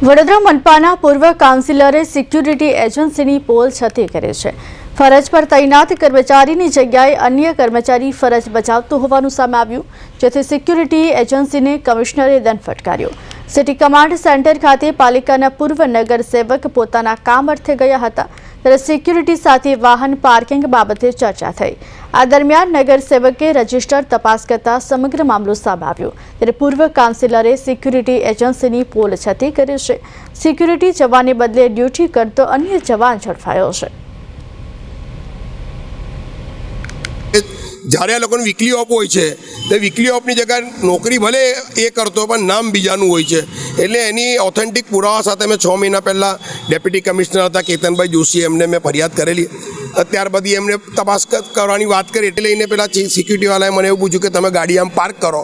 વડોદરા મનપાના પૂર્વ કાઉન્સિલરે સિક્યુરિટી એજન્સીની પોલ છતી કરી છે. ફરજ પર તૈનાત કર્મચારીની જગ્યાએ અન્ય કર્મચારી ફરજ બજાવતો હોવાનું સામે આવ્યું, જેથી સિક્યુરિટી એજન્સીને કમિશનરે દંડ ફટકાર્યો. સિટી કમાન્ડ સેન્ટર ખાતે પાલિકાના પૂર્વ નગરસેવક પોતાના કામ અર્થે ગયા હતા. ત્યારે સિક્યુરિટી સાથે વાહન પાર્કિંગ બાબતે ચર્ચા થઈ આ દરમિયાન નગરસેવકે રજિસ્ટર તપાસ કરતા સમગ્ર મામલો સામે આવ્યો. ત્યારે પૂર્વ કાઉન્સિલરે સિક્યુરિટી એજન્સીની પોલ છતી કરી છે. સિક્યુરિટી જવાને બદલે ડ્યુટી કરતો અન્ય જવાન ઝડપાયો છે. જ્યારે આ લોકોને વીકલી ઓફ હોય છે, તે વીકલી ઓફની જગ્યાએ નોકરી ભલે એ કરતો પણ નામ બીજાનું હોય છે. એટલે એની ઓથેન્ટિક પુરાવા સાથે મેં છ મહિના પહેલાં ડેપ્યુટી કમિશનર હતા, કેતનભાઈ જોશી, એમને મેં ફરિયાદ કરેલી. ત્યારબાદ એમને તપાસ કરવાની વાત કરી, એટલે લઈને પેલા સિક્યુરિટીવાળાએ મને એવું પૂછ્યું કે તમે ગાડી આમ પાર્ક કરો.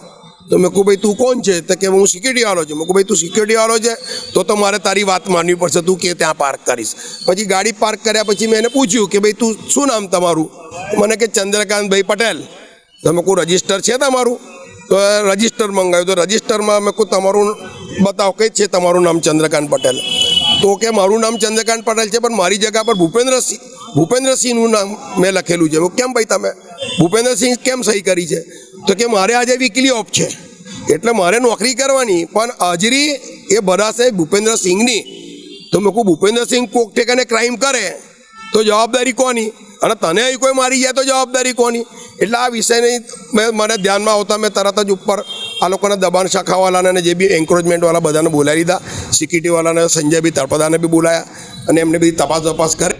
તો મેં કહું ભાઈ, તું કોણ છે? તો કે, હું સિક્યુરિટી વાળો છું. મેં કહું ભાઈ, તું સિક્યુરિટી વાળો છે? તો તો મારે તારી વાત માનવી પડશે. તું કે ત્યાં પાર્ક કરીશ. પછી ગાડી પાર્ક કર્યા પછી મેં એને પૂછ્યું કે, ભાઈ, તું શું નામ તમારું? મને કે ચંદ્રકાંતભાઈ પટેલ. તો મેં કહું રજિસ્ટર છે તમારું? તો રજિસ્ટર મંગાવ્યું. તો રજિસ્ટરમાં મેં કહું તમારું બતાવો, કઈ છે તમારું નામ ચંદ્રકાંત પટેલ? તો કે, મારું નામ ચંદ્રકાંત પટેલ છે, પણ મારી જગ્યા પર ભૂપેન્દ્રસિંહ, ભૂપેન્દ્રસિંહનું નામ મેં લખેલું છે. કેમ ભાઈ તમે? ભૂપેન્દ્રસિંહ કેમ સહી કરી છે? તો કે મારે આજે વીકલી ઓફ છે. એટલે મારે નોકરી કરવાની, પણ હાજરી એ ભરાશે ભૂપેન્દ્રસિંહની તો મેં કહું ભૂપેન્દ્રસિંહ કોક ઠેકાને ક્રાઇમ કરે, તો જવાબદારી કોની? અને તને અહીં કોઈ મારી જાય તો જવાબદારી કોની? એટલે આ વિષયની મેં મને ધ્યાનમાં આવતા મેં તરત જ ઉપર આ લોકોના દબાણ શાખાવાળાને અને જે બી એન્કરોચમેન્ટવાળા બધાને બોલાવી દીધા. સિક્યુરિટીવાળાને બી તળપદાને બી બોલાયા અને એમને બધી તપાસ તપાસ કરે.